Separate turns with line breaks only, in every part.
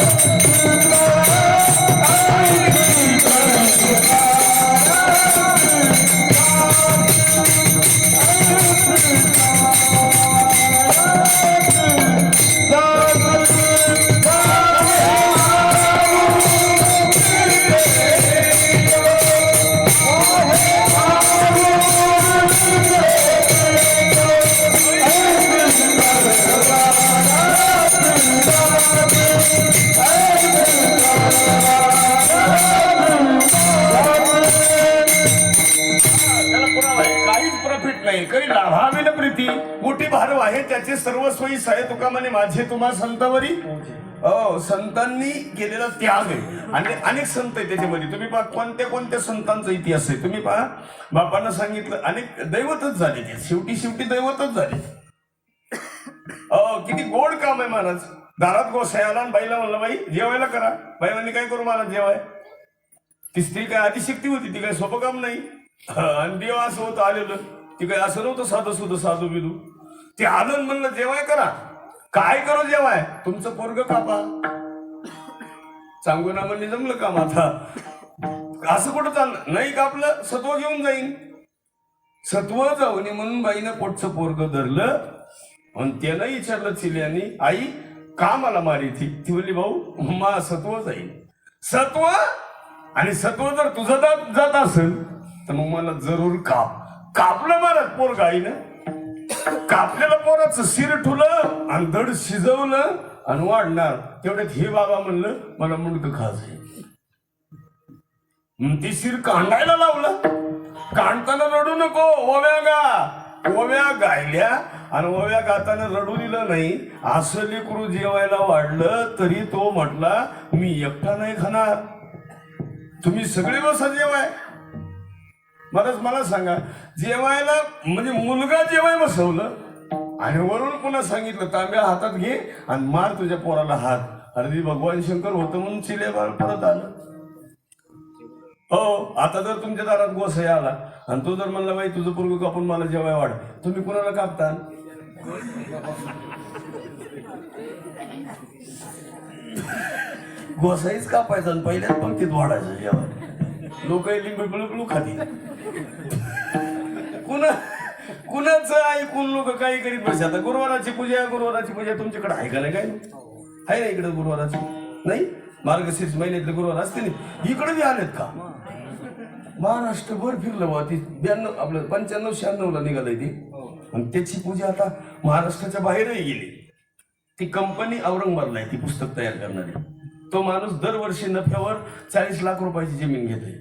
त्याला नाही काही लाभावी प्रीती. मोठी भारव आहे त्याचे सर्व सोयी साय तुका म्हणे माझे तुम्हा संतावरी. हो संतांनी केलेला त्याग आहे. आणि अनेक संत आहे त्याच्यामध्ये. तुम्ही पहा कोणत्या कोणत्या संतांचा इतिहास आहे? तुम्ही पहा बापांना सांगितलं अनेक दैवतच झाले ते. शेवटी शेवटी दैवतच झाले अहो किती गोड काम आहे महाराज. दारात गोसाई बाईला म्हणलं बाई जेवायला करा. बाई म्हणजे काय करू महाराज जेवाय? ती स्त्री काय अतिशक्ती होती ती काय सोपं काम नाही. आणि देव असं होतं आलेलं. ते काही असं नव्हतं साधं सुद्धा साधू बिदू ते आनंद म्हणलं जेवाय करा. काय करू जेवाय? तुमचं पोरग कापा. चांगुना म्हणजे जमलं का माथा असं कुठं चाललं? नाही कापलं सत्व घेऊन जाईन. सत्व जाऊन म्हणून बाईनं पोटचं पोरग धरलं. आणि त्यानं विचारलं चिल्यानी आई का मला मारी ती. ती म्हणली भाऊ मा सत्व जाईल सत्व? आणि सत्व जर तुझं जात जात असेल तर मग मला जरूर काप. कापलं मला पोर गाईनं कापलेलं पोराचं शिर ठुलं आणि धड शिजवलं आणि वाढणार. तेवढ्यात हे बाबा म्हणलं मला मुंडक खायचंय ती शिर कांडायला लावलं. कांडताना रडू नको ओव्या गा. ओव्या गायल्या आणि ओव्या गाताना रडू दिलं नाही. असं लेकरू जेवायला वाढलं तरी तो म्हटला मी एकटा नाही खाणार. तुम्ही सगळे बसा जेवाय. मलाच मला सांगा. जेवायला म्हणजे मुलगा जेवाय बसवलं आणि वरून पुन्हा सांगितलं तांब्या हातात घे आणि मार तुझ्या पोराला हात. अरे भगवान शंकर होतं म्हणून चिले बाळ परत आलं. हो आता जर तुमच्या दारात गोसाई आला आणि तो जर म्हणला बाई तुझं पूर्व कापून मला जेवाय वाढ. तुम्ही कुणाला कापता गोसाईच कापायचा आणि पहिल्याच पंक्तीत वाढायचं जेवण. लोक लिंबू पिळू खाती कुणा कुणाचं ऐकून लोक काही करीत बसते आता गुरुवाराची पूजा गुरुवाराची पूजा तुमच्याकडे आहे का नाही काय आहे ना इकडे गुरुवाराची? नाही? मार्गशीर्ष महिन्यातले गुरुवार असते ना इकडे बी आलेत का? महाराष्ट्रभर फिरलं बा ती. ब्याण्णव आपलं पंच्याण्णव शहाण्णव ला निघालंय ती आणि त्याची पूजा आता महाराष्ट्राच्या बाहेरही गेली. ती कंपनी औरंगाबादला आहे ती पुस्तक तयार करणारी. तो माणूस दरवर्षी नफ्यावर चाळीस लाख रुपयाची जमीन घेते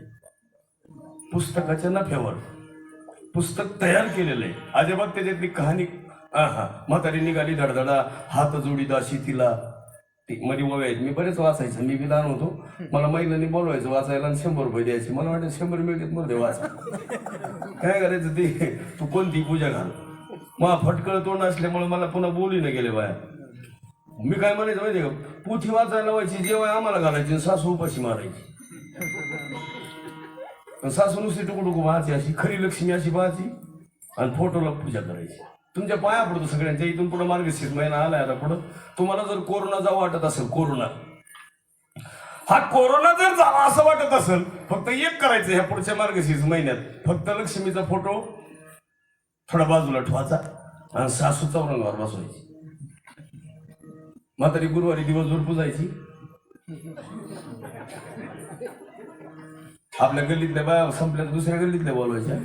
पुस्तकाच्या नफ्यावर. पुस्तक तयार केलेलं आहे. अजिबात त्याच्यातली कहाणी हा म्हातारी निघाली धडधडा हात जोडी दाशी तिला. मध्ये ओव्या आहेत मी बरेच वाचायचं मी बी लहान होतो. मला महिलांनी बोलवायचं वाचायला आणि शंभर रुपये द्यायचे. मला वाटतं शंभर मिळतात मध्ये वाचा. काय करायचं ते? तू कोणती पूजा घाल? मा फटकळ तोंड असल्यामुळे मला पुन्हा बोली न गेले बाया मी काय म्हणायचं माहिती का? पोथी वाचायला व्हायची जेव्हा आम्हाला घालायची आणि सासू उपाशी मारायची. सासू नुसती टुकुटुकू पाहायची अशी खरी लक्ष्मी अशी पाहायची आणि फोटोला पूजा करायची. तुमच्या पाया पडतो सगळ्यांच्या इथून पुढे मार्गशीर्ष महिना आलाय आता पुढं. तुम्हाला जर कोरोना जावं वाटत असेल कोरोना हा कोरोना जर जावा असं वाटत असेल फक्त एक करायचं ह्या पुढच्या मार्गशीर्ष महिन्यात. फक्त लक्ष्मीचा फोटो थोडा बाजूला ठेवायचा आणि सासूचा औरंगावर बसवायची. म्हातारी गुरुवारी दिवसभर पुजायची. आपल्या गल्लीतल्या बाया संपल्या दुसऱ्या गल्लीतल्या बोलवायच्या.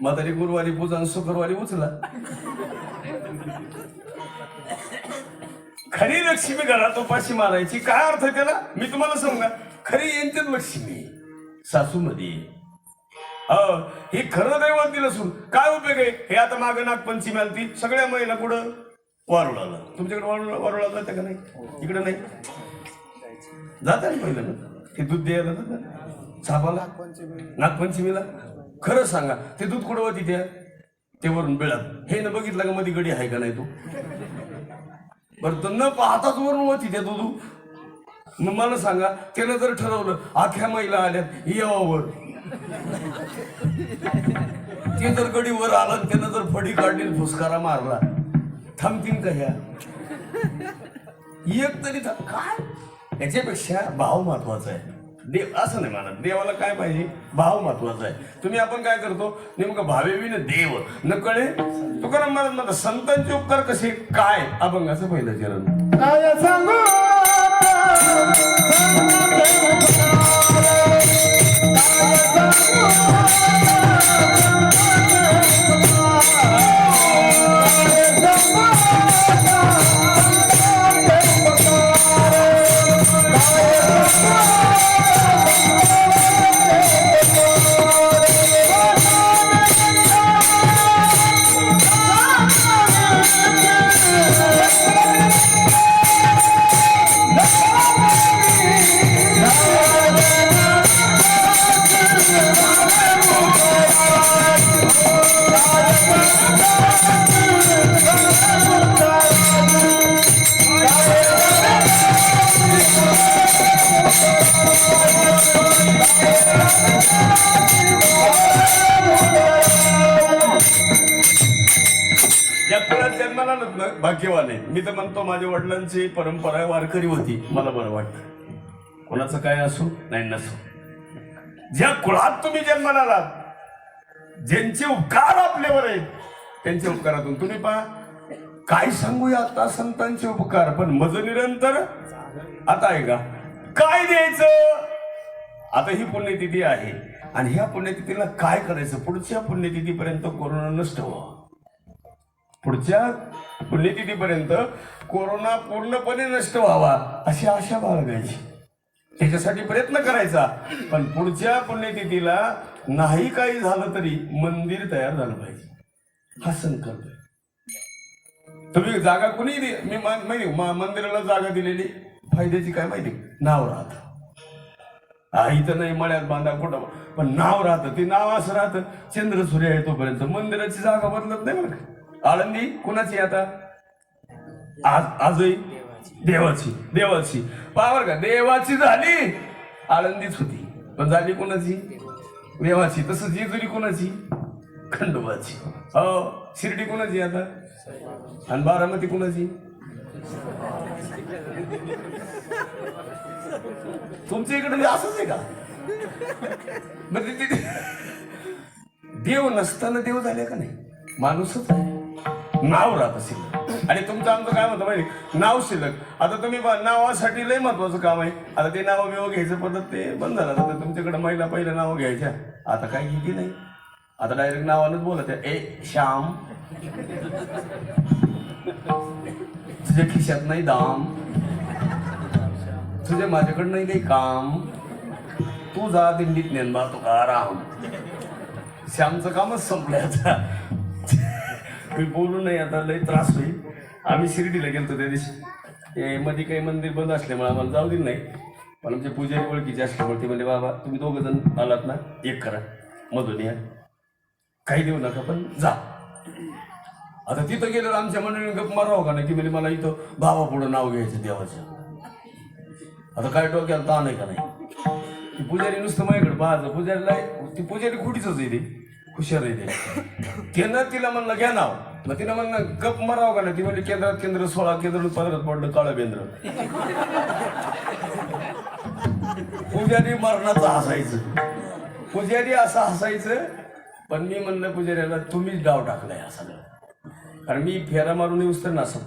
म्हातारी गुरुवारी पूजा आणि शुक्रवारी उचला. खरी लक्ष्मी घरात उपाशी मारायची. काय अर्थ त्याला? मी तुम्हाला सांगा. खरी यांच्यात लक्ष्मी. सासूमध्ये हो हे खरं दैवत दिलं असून काय उपयोग आहे? हे आता मागे नागपंचमी आलती. सगळ्या महिला कुठं? वारुळाला. तुमच्याकडे वारुळा वारुळा जाते का नाही? इकडे नाही? जाता ना पहिलं ना ते दूध द्यायला जातं सापाला? नागपंचमीला? खरं सांगा ते दूध कुठं होती त्या ते वरून बिळात. हे न बघितलं का मध्ये गडी आहे का नाही तू? बरं तर न पाहताच वरून होती त्या दूध. मग मला सांगा त्यानं जर ठरवलं आख्या महिला आल्यात यावर ते जर गडी वर आलं त्यानं जर फडी काढली फुसकारा मारला. थांबतील का ह्या? एक तरी था- काय? याच्यापेक्षा भाव महत्त्वाचा आहे. देव असं नाही म्हणत. देवाला काय पाहिजे? भाव महत्त्वाचा आहे. तुम्ही आपण काय करतो? नेमकं भावेविन देव न कळे तुकाराम महाराज म्हणतात संतांचे उपकार कसे? काय? अभंगाचं पहिलं चरण.
काय सांगू?
मी तर म्हणतो माझ्या वडिलांची परंपरा वारकरी होती. मला बरं वाटतं. कोणाचं काय असो नाही नसो. ज्या कुळात तुम्ही जन्माला आलात ज्यांचे उपकार आपल्यावर आहेत त्यांच्या उपकारातून तुम्ही पहा. काय सांगूया आता संतांचे उपकार पण मज निरंतर आता आहे का काय द्यायचं? आता ही पुण्यतिथी आहे. आणि ह्या पुण्यतिथीला काय करायचं? पुढच्या पुण्यतिथीपर्यंत कोरोना नष्ट व्हावा. पुढच्या पुण्यतिथीपर्यंत कोरोना पूर्णपणे नष्ट व्हावा अशी आशा बाळगायची. त्याच्यासाठी प्रयत्न करायचा पण पुढच्या पुण्यतिथीला नाही काही झालं तरी मंदिर तयार झालं पाहिजे. हा संकल्प आहे. तुम्ही जागा कुणी मी मा- माहिती मंदिराला जागा दिलेली. फायद्याची काय माहिती? नाव राहत. आई तर नाही मळ्यात बांधा कुठं पण नाव राहतं ते नाव असं राहतं चंद्र सूर्य आहे तोपर्यंत. मंदिराची जागा बदलत नाही बरं आळंदी कुणाची आता? आज आजही? देवाची देवाची. पावर का देवाची झाली. आळंदीच होती. पण झाली कोणाची? देवाची. तसं जेजुरी कोणाची? खंडोबाची. हो शिर्डी कोणाची आता? आणि बारामती कोणाची? तुमच्या इकडे म्हणजे असंच आहे का? म्हणजे देव नसताना देव झाले का नाही? माणूसच आहे. नाव राहतं शिल्लक. आणि तुमचं आमचं काय म्हणतं माहिती नाव शिल्लक. आता तुम्ही नावासाठी लय महत्वाचं काम आहे. आता ते नाव बिव घ्यायचं पद्धत ते बंद झालं. आता तुमच्याकडे महिला पहिलं नाव घ्यायच्या. आता काय घेतली नाही. आता डायरेक्ट नावानच बोलत आहे. ए श्याम. तुझ्या खिशात नाही दाम. तुझ्या माझ्याकडे नाही काही काम. तू जा दिंडीत नेनबा तुका राम श्यामचं कामच संपलंय आता. मी बोलू नाही आता लय त्रास होईल. आम्ही शिर्डीला गेलतो त्या दिवशी. ते मध्ये काही मंदिर बंद असल्यामुळे आम्हाला जाऊ दिलं नाही. पण आमचे पूजारी ओळखीचे असल्यामुळे ते म्हणजे बाबा तुम्ही दोघं जण आलात ना एक करा. मधून या. काही देऊ नका पण जा. आता तिथं गेल्यावर आमच्या मंडळीने गप मारावं का नाही? की म्हणजे मला इथं भावा पुढं नाव घ्यायचं देवाचं. आता काय डोक्याला ताण आहे का नाही? ती पुजारी नुसतं माझ्याकडे पाहायचं. पुजारीला ती पुजारी खुटीच आहे ती. हुशार आहे ते. त्यानं तिला म्हणलं घ्या नाव. मग तिनं म्हणलं गप मारावं का नाही? ती म्हणजे केंद्रात केंद्र सोळा केंद्र पंधरात पडलं काळ केंद्र. पुजारी मरणाचं हसायचं. पुजारी असं हसायचं पण मी म्हणलं पुजाऱ्याला तुम्हीच डाव टाकलाय असं कारण मी फेरा मारून येऊस तर ना असं.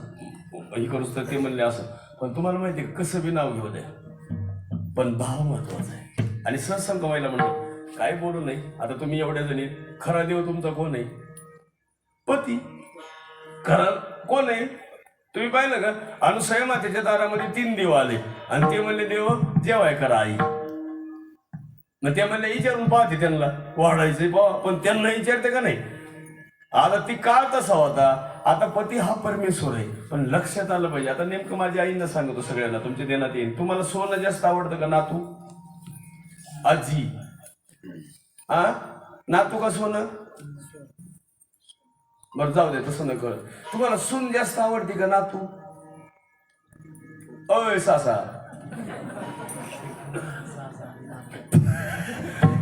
हे करूस तर ते म्हणले असं. पण तुम्हाला माहिती आहे कसं बी नाव घेऊ द्या पण भाव महत्त्वाचा आहे. आणि सत्संग व्हायला म्हणलं काय बोलू नाही. आता तुम्ही एवढ्या जणी खरा देव तुमचा कोण आहे? पती. खरं? कोण आहे? तुम्ही पाहिलं का? अनुसया मातेच्या दारामध्ये तीन देव आले. आणि ते म्हणले देव जेवाय करा आई. मग ते म्हणले विचारून पाहते त्यांना. वाढायचे बा पण त्यांना विचारते का नाही? आता ती काळ तसा होता. आता पती हा परमेश्वर आहे. पण लक्षात आलं पाहिजे. आता नेमकं माझ्या आईनं सांगतो सगळ्यांना. तुमच्या देण्यात येईल. तुम्हाला सोनं जास्त आवडतं का नातू? आजी. आ? नातू का सोनं? बरं जाऊ दे तसं न कळत तुम्हाला सून जास्त आवडते का ना तू अय सासा.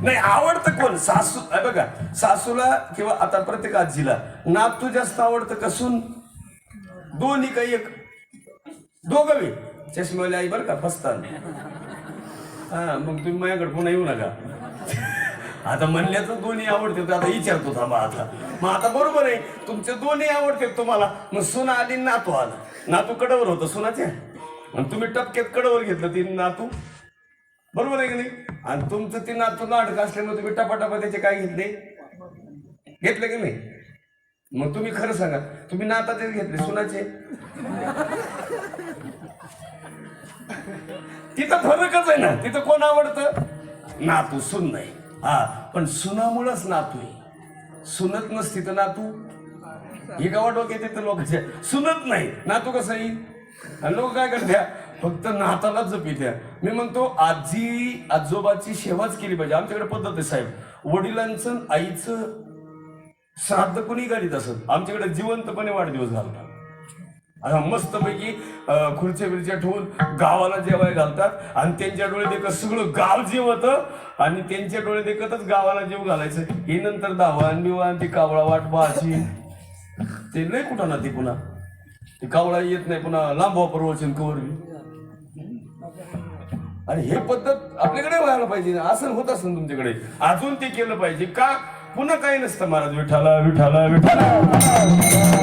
नाही आवडतं कोण? सासू बघा सासूला किंवा आता प्रत्येक आजीला नातू जास्त आवडतं का सून? दोन्ही काही एक? दोघवी चष्मेवाली आई बरं का फसतान. हा मग तुम्ही माझ्याकडे पुन्हा येऊ नका. आता म्हणल्याचं दोन्ही आवडते आता विचारतो थांबा आता. मग आता बरोबर आहे तुमचे दोन्ही आवडते तुम्हाला. मग सुना आली नातू आला. नातू कडवर होतं सुनाच्या आणि तुम्ही टपक्यात कडवर घेतलं ती नातू. बरोबर आहे की नाही? आणि तुमचं ती नातू नाटक असल्यामुळे तुम्ही टपाटपा त्याचे काय घेतले? घेतले की नाही? मग तुम्ही खरं सांगा तुम्ही नाता तेच घेतले सुनाचे. तिथं फरकच आहे ना तिथं कोण आवडतं? नातू सुन नाही. हा पण सुनामुळंच नातू आहे. सुनत नसती तर नातू. हे गावा डोक्यात येतं लोकांच्या सुनत नाही. नातू कसं येईल लोक काय करत्या? फक्त नातालाच जपित्या. मी म्हणतो आजी आजोबाची सेवाच केली पाहिजे. आमच्याकडे पद्धत आहे साहेब. वडिलांचं आईचं श्राद्ध कोणी करीत असत आमच्याकडे जिवंतपणे वाढदिवस घालतात. असा मस्तपैकी खुर्च्या बिरच्या ठेवून गावाला जेवाय घालतात. आणि त्यांच्या डोळे देखत सगळं गाव जेवत आणि त्यांच्या डोळे देखतच गावाला जेव घालायचं. हे नंतर धावान बिवान ती कावळा वाट पाहायची. ते नाही कुठं ना ती पुन्हा. ते कावळा येत नाही पुन्हा लांब वापर कवर आणि हे पद्धत आपल्याकडे व्हायला पाहिजे. असं होत असं तुमच्याकडे. अजून ते केलं पाहिजे का? पुन्हा काही नसतं महाराज. विठाला विठाला विठाला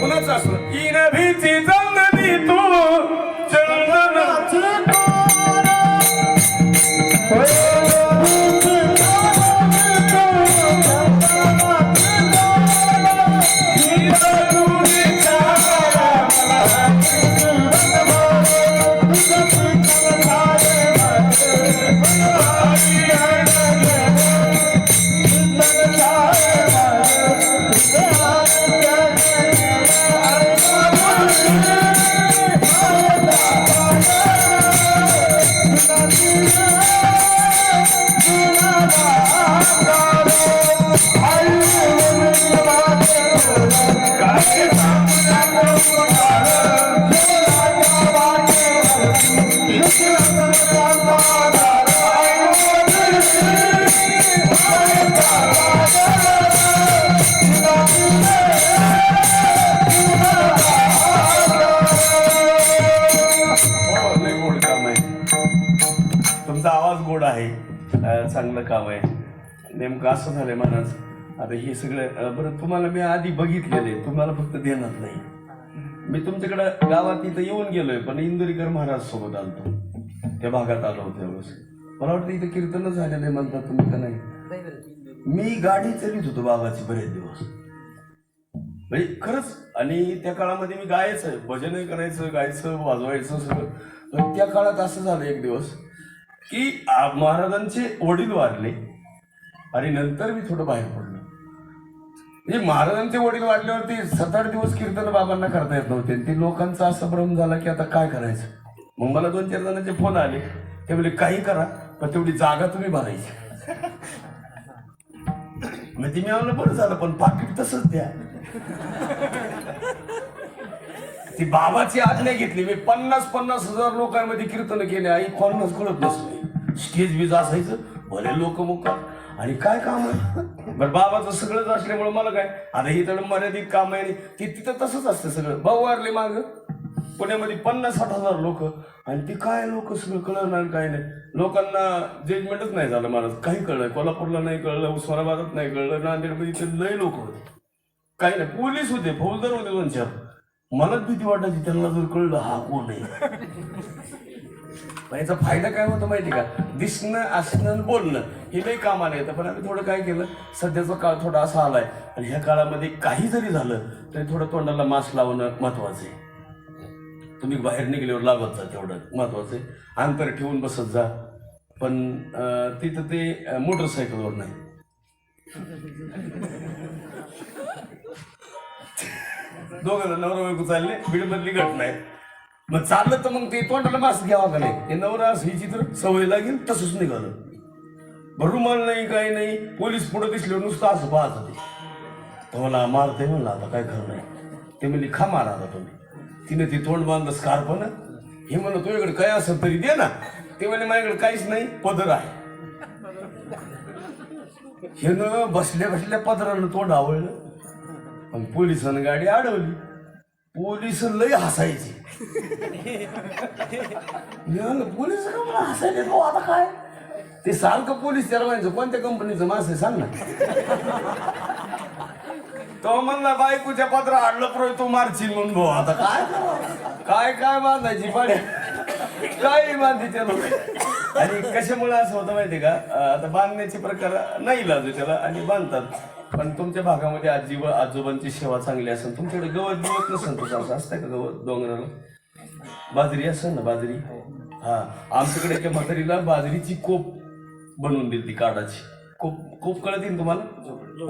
कुणाचं असलं? इन भीतीच तुमचा आवाज गोड आहे. चांगलं काम आहे. नेमकं असं झालंय महाराज आता हे सगळं बरं तुम्हाला मी आधी बघितलेले तुम्हाला फक्त देणार नाही. मी तुमच्याकडं गावात इथं येऊन गेलोय पण इंदुरीकर महाराज सोबत आलतो. त्या भागात आलो होतो त्यावेळेस. मला वाटतं इथं कीर्तनच झालेलं आहे म्हणतात तुम्ही का नाही? मी गाडी चलित होतो बाबाची बरेच दिवस. म्हणजे खरंच आणि त्या काळामध्ये मी गायचं भजनही करायचं गायचं वाजवायचं सगळं. त्या काळात असं झालं एक दिवस की महाराजांचे वडील वारले आणि नंतर मी थोडं बाहेर पडलो. म्हणजे महाराजांचे वडील वाढल्यावरती सात आठ दिवस कीर्तन बाबांना करता येत नव्हते. ते लोकांचा असा भ्रम झाला की आता काय करायचं? मग मला दोन चार जणांचे फोन आले. ते म्हणजे काही करा पण तेवढी जागा तुम्ही भरायची मग म्हणजे मी म्हणलं बरं झालं पण पाकिट तसंच द्या. ती बाबाची आज्ञा घेतली. मी पन्नास पन्नास हजार लोकांमध्ये कीर्तन केले. आई कोणाच कळत नसले. स्टेज बीज असायचं. भले लोक मुका आणि काय काम आहे? बरं बाबाचं सगळंच असल्यामुळे मला काय? आता ही तर मर्यादित काम आहे आणि ती तिथं तसंच असतं सगळं. भाऊ वारले माग. पुण्यामध्ये पन्नास साठ हजार लोक. आणि ती काय लोक सगळं कळलं कळणार काय नाही. लोकांना जजमेंटच नाही झालं मला. काही कळलं कोल्हापूरला नाही कळलं उस्मानाबादात नाही कळलं नांदेडमध्ये इथे लय लोक होते. काही नाही. पोलीस होते. फौजदार होते दोन चार. मलाच भीती वाटायची त्यांना जर कळलं हा कोण आहे? पण याचा फायदा काय होतो माहिती का? दिसणं असणं बोलणं हे लई कामाला येतं. पण आम्ही थोडं काय केलं सध्याचा काळ थोडा असा आलाय. आणि ह्या काळामध्ये काही जरी झालं तरी थोडं तोंडाला मास्क लावणं महत्वाचं आहे. तुम्ही बाहेर निघल्यावर लागत जा तेवढं महत्वाचं आहे. अंतर ठेवून बसत जा. पण तिथं ते मोटरसायकलवर नाही. दोघं नवरा बायको चालले बीडमधली घटना आहे. मग चाललं तर मग ते तोंडाला मास्क घ्यावा का नाही? ते नवरा ही चित्र सवय लागेल तसंच निघालं. भरुमाल नाही काही नाही पोलीस पुढे दिसले नुसतं असं पाहत ते तर मला मारते म्हणलं आता काय खरं नाही. ते म्हणले खा मारा आता तुम्ही. तिने ती तोंड बांधलं स्कार्फनं हे म्हणलं तुझ्याकडे काय असेल तरी दे ना. ते म्हणे माझ्याकडे काहीच नाही पदर आहे. हे न बसल्या बसल्या पदरानं तोंड आवडलं मग पोलिसांनी गाडी अडवली. पोलीस लय हसायची. पोलीस का मला तो आता काय? ते सारखं पोलीस त्याला कोणत्या कंपनीचं माणसं सांग ना. तो म्हणला बायकोच्या पत्र आडलं प्रो तू मारशील म्हणून भाऊ आता काय काय काय बांधायची पाड्या? काय बांधायचे लोक आणि कशामुळे असं होतं माहितीये का? आता बांधण्याचे प्रकार नाही लाजू त्याला आणि बांधतात. पण तुमच्या भागामध्ये आजी व आजोबांची सेवा चांगली असेल तुमच्याकडे गवत बिवत नसेल तसं असं असतंय का गवत डोंगराला? बाजरी असेल ना बाजरी? हा. आमच्याकडे एका म्हातारीला बाजरीची कोप बनवून दिली ती काडाची. कोप कोप कळत येईल तुम्हाला?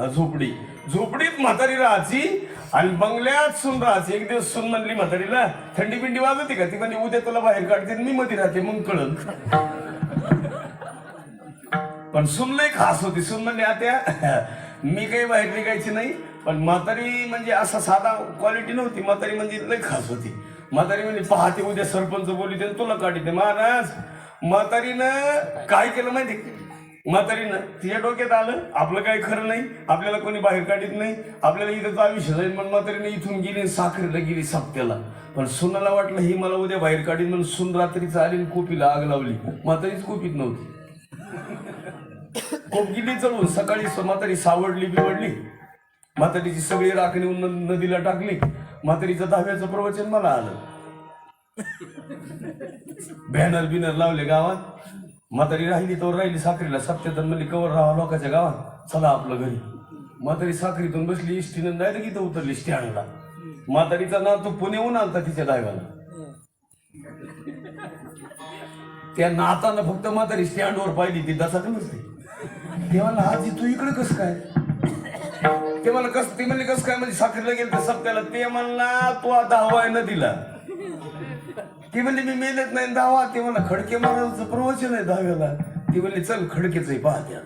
हा, झोपडी. झोपडीत म्हातारी राहायची आणि बंगल्यात सून राहायची. एक दिवस सून म्हणली म्हातारीला थंडी बिंडी वाजवते का? ती म्हणजे उद्या तुला बाहेर काढते मी मध्ये राहते मग कळल पण सून लई खास होती. सून म्हणजे आता मी काही बाहेर निघायची नाही पण म्हातारी म्हणजे असा साधा क्वालिटी नव्हती. म्हातारी म्हणजे लई खास होती. म्हातारी म्हणजे पाहते उद्या सरपंच बोली ते तुला काढते. महाराज म्हातारीनं काय केलं माहिती म्हातारीनं तिच्या डोक्यात आलं आपलं काही खरं नाही आपल्याला कोणी बाहेर काढत नाही आपल्याला इथं आयुष्य जाईल पण म्हातारीनं इथून गेली साखरेला गेली सप्त्याला. पण सुनाला वाटलं ही मला उद्या बाहेर काढीन. म्हणून सुन रात्रीच आली आणि कोपीला आग लावली. म्हातारीच कोपीत नव्हती. खूप गिली चढून सकाळी म्हातारी सावडली बिवडली. म्हातारीची सगळी राखणी नदीला टाकली. म्हातारीचं दहाव्याचं प्रवचन मला आलं. बॅनर बिनर लावले गावात. म्हातारी राहिली तर राहिली साखरीला. सप्त्यातून म्हणली कवर राहा लोकांच्या गावात. चला आपलं घरी. म्हातारी साखरीतून बसली इष्टीनं डायरेक्ट इथं उतरली स्टँडला. म्हातारीचा ना तो पुण्याहून आणता तिच्या दहाव्याला त्या नातानं फक्त म्हातारी स्टँडवर पाहिली ती दसात नसते ते म्हणलं आजी तू इकडे कस काय? ते म्हणलं कस ते म्हणले कस काय? म्हणजे साखरीला गेलं तर सप्त्याला. ते म्हणला तू दहावा आहे नदीला. ती म्हणली मी मेलेत नाही दहावा ते म्हणला खडके महाराजांचं प्रवचन आहे दहाव्याला ती म्हणली चल खडकेच आहे पाहत्या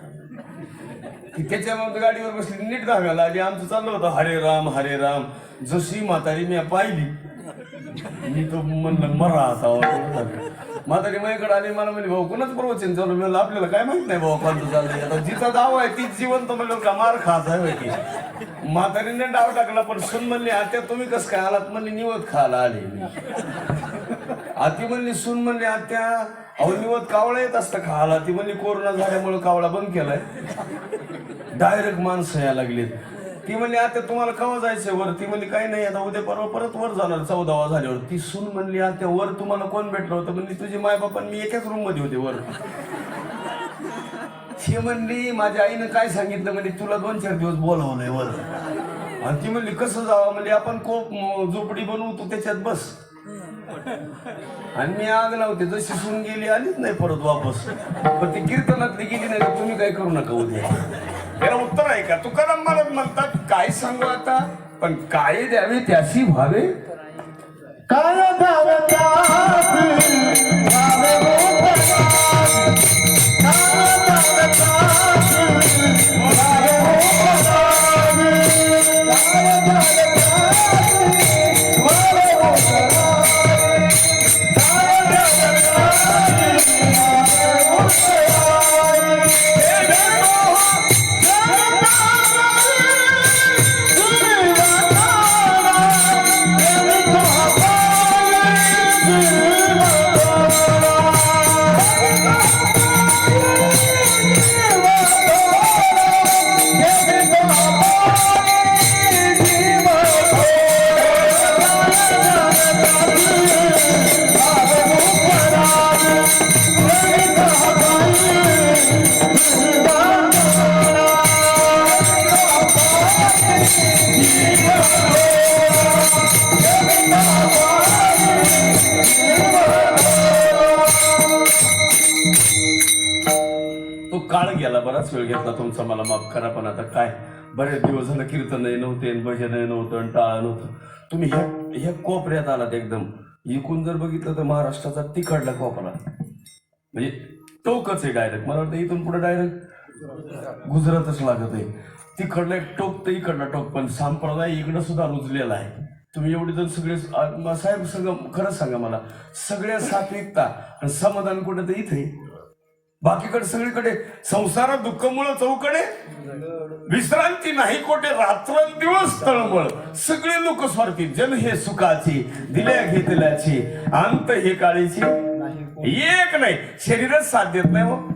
ती त्याच्या मग गाडीवर बसली नीट दहाव्याला आली. आमचं चाललं होतं हरे राम हरे राम. जशी म्हातारी मी पाहिली मी तो म्हणलं मरा आता म्हातारी माझ्याकडे आली मला म्हणजे भाऊ कोणाच प्रवचन चालू म्हणलं आपल्याला काय माहीत नाही भाऊ कोणतं चालू आता जिचा दावा आहे तीच जिवंत म्हणलं का मार खात आहे की? म्हातारीने डाव टाकला पण सून म्हणली आत्या तुम्ही कसं काय आलात? म्हणली निवत खायला आले मी. आती म्हणली सून म्हणली आत्या अहो निवत कावळा येत असतं खायला. ती म्हणली कोरोना झाल्यामुळे कावळा बंद केलाय. डायरेक्ट माणसं यायला लागलीत. ती म्हणली आता तुम्हाला केव्हा जायचंय वर? ती म्हणली काही नाही आता उद्या परवा परत वर जाणार चौदावा झाल्यावर. ती सून म्हणली आता वर तुम्हाला कोण भेटलं होतं? म्हणली तुझी माय बापा मी एकाच रूममध्ये होते वर. ती म्हणली माझ्या आईनं काय सांगितलं? म्हणजे तुला दोन चार दिवस बोलावलंय वर. आणि ती म्हणली कसं जावं? म्हणजे आपण कोप झोपडी बनवू तू त्याच्यात बस. आणि मी आग लावते जशी सून गेली आलीच नाही परत वापस. पण ती कीर्तनातली गेली नाही तुम्ही काय करू नका उद्या. त्याला उत्तर आहे का? तुकाराम महाराज म्हणतात काय सांगू आता पण काय द्यावे त्याशी व्हावे.
काय भाव
तुमचा मला माफ करा पण आता काय? बरेच दिवस झालं कीर्तन नव्हते भजन नव्हतं आणि टाळ नव्हतं. तुम्ही ह्या ह्या कोपऱ्यात आलात एकदम. इकून जर बघितलं तर महाराष्ट्राचा तिकडला कोपरा. म्हणजे टोकच आहे डायरेक्ट मला वाटतं इथून पुढे डायरेक्ट गुजरातच लागत आहे. तिकडलं एक टोक तर इकडला टोक पण संप्रदाय इकडं सुद्धा रुजलेला आहे. तुम्ही एवढे जण सगळे साहेब सगळं खरंच सांगा मला. सगळ्या सात्विकता आणि समाधान कुठं तर इथे? बाकीकडे सगळीकडे संसारात दुःखमुळं चौकडे? विश्रांती नाही कोठे रात्रंदिवस तळमळ. सगळे लोक स्वार्थी. जन हे सुखाची दिल्या घेतल्याची. अंत हे काळीची. एक नाही. शरीरच साथ देत नाही हो.